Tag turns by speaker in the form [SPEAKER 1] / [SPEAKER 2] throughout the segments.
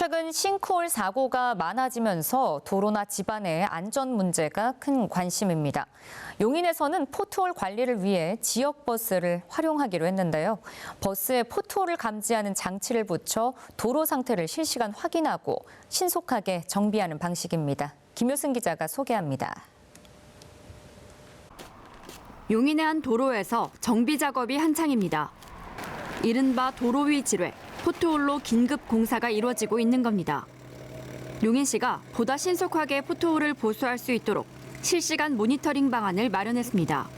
[SPEAKER 1] 최근 싱크홀 사고가 많아지면서 도로나 집안의 안전 문제가 큰 관심입니다. 용인에서는 포트홀 관리를 위해 지역 버스를 활용하기로 했는데요. 버스에 포트홀을 감지하는 장치를 붙여 도로 상태를 실시간 확인하고 신속하게 정비하는 방식입니다. 김효승 기자가 소개합니다.
[SPEAKER 2] 용인의 한 도로에서 정비 작업이 한창입니다. 이른바 도로 위 지뢰, 포트홀로 긴급 공사가 이루어지고 있는 겁니다. 용인시가 보다 신속하게 포트홀을 보수할 수 있도록 실시간 모니터링 방안을 마련했습니다.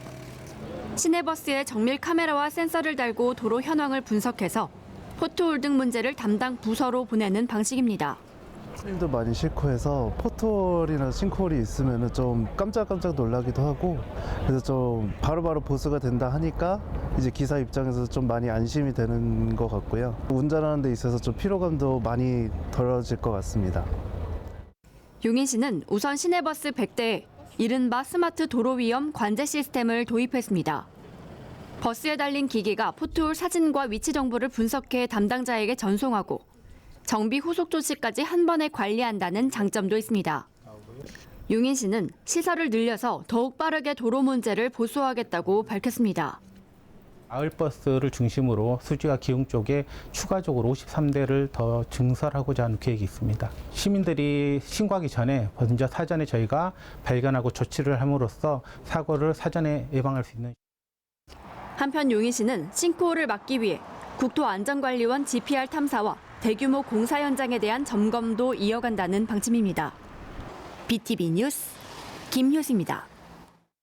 [SPEAKER 2] 시내버스에 정밀 카메라와 센서를 달고 도로 현황을 분석해서 포트홀 등 문제를 담당 부서로 보내는 방식입니다.
[SPEAKER 3] 일도 많이 싫고 해서 포트홀이나 싱크홀이 있으면 좀 깜짝깜짝 놀라기도 하고 그래서 좀 바로바로 보수가 된다 하니까 이제 기사 입장에서 좀 많이 안심이 되는 것 같고요. 운전하는 데 있어서 좀 피로감도 많이 덜어질 것 같습니다.
[SPEAKER 2] 용인 시는 우선 시내버스 100대에 이른바 스마트 도로 위험 관제 시스템을 도입했습니다. 버스에 달린 기기가 포트홀 사진과 위치 정보를 분석해 담당자에게 전송하고 정비 후속 조치까지 한 번에 관리한다는 장점도 있습니다. 용인시는 시설을 늘려서 더욱 빠르게 도로 문제를 보수하겠다고 밝혔습니다.
[SPEAKER 4] 마을버스를 중심으로 수지와 기흥 쪽에 추가적으로 53대를 더 증설하고자 하는 계획이 있습니다. 시민들이 신고하기 전에 먼저 사전에 저희가 발견하고 조치를 함으로써 사고를 사전에 예방할 수 있는
[SPEAKER 2] 한편 용인시는 싱크홀을 막기 위해 국토안전관리원 GPR 탐사와 대규모 공사 현장에 대한 점검도 이어간다는 방침입니다. BTV 뉴스 김효수입니다.